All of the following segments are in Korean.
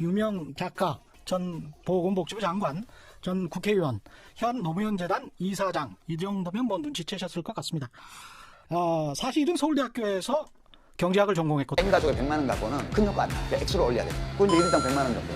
유명 작가, 전 보건복지부 장관, 전 국회의원, 현 노무현 재단 이사장 이 정도면 뭐 눈치채셨을 것 같습니다. 어, 사실은 서울대학교에서 경제학을 전공했고 인 가족에 100만 원 갖고는 큰 효과 안 나. 액수를 올려야 돼. 이제 1인당 100만 원 정도.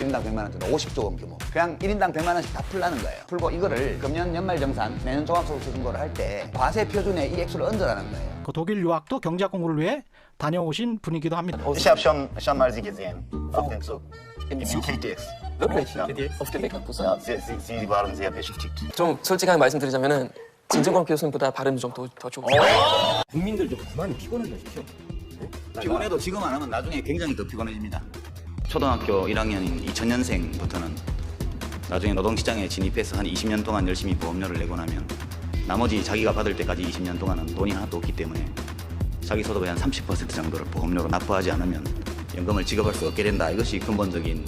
1인당 100만 원 정도. 50조 원 규모. 그냥 1인당 100만 원씩 다 풀라는 거예요. 풀고 이거를 금년 연말정산, 내년 종합소득세 신고를 할 때 과세 표준에 이 액수를 얹으라는 거예요. 그 독일 유학도 경제학 공부를 위해 다녀오신 분이기도 합니다. Ich habe schon, schon mal Sie gesehen auf dem Zug. Im KTX. wirklich Ja. die auf dem Weg nach Busan. Ja, Sie, Sie, Sie waren sehr beschäftigt. 좀 솔직하게 말씀드리자면은 진정광 교수님보다 발음이 좀더더 좋고 국민들 좀 그만 피곤해지십시오. 피곤해도 지금 안 하면 나중에 굉장히 더 피곤해집니다. 초등학교 1학년인 2000년생부터는 나중에 노동시장에 진입해서 한 20년 동안 열심히 보험료를 내고 나면 나머지 자기가 받을 때까지 20년 동안은 돈이 하나도 없기 때문에 자기 소득의 한 30% 정도를 보험료로 납부하지 않으면 연금을 지급할 수 없게 된다. 이것이 근본적인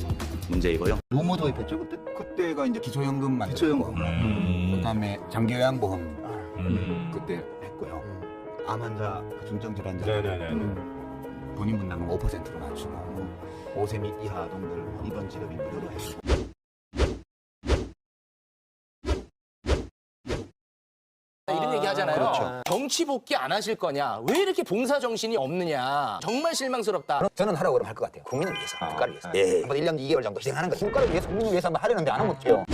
문제이고요. 뭐뭐 도입했죠 그때? 그때가 이제 기초연금 만 기초연금. 그다음에 장기요양보험 음. 그때 했고요. 암 환자, 중증 질환자 네네네. 본인 분담금 5%로 낮추고 5세 및 이하 아동들 입원 지급이 무료로 해주고 이런 얘기 하잖아요. 그렇죠. 정치 복귀 안 하실 거냐? 왜 이렇게 봉사 정신이 없느냐? 정말 실망스럽다. 저는 하라고 그러면 할 것 같아요. 국민을 위해서, 국가를 위해서. 예. 한번 1년 2개월 정도 희생하는 거예요. 국가를 위해서, 국민을 위해서 한번 하려는데 안 하면 어떡해요.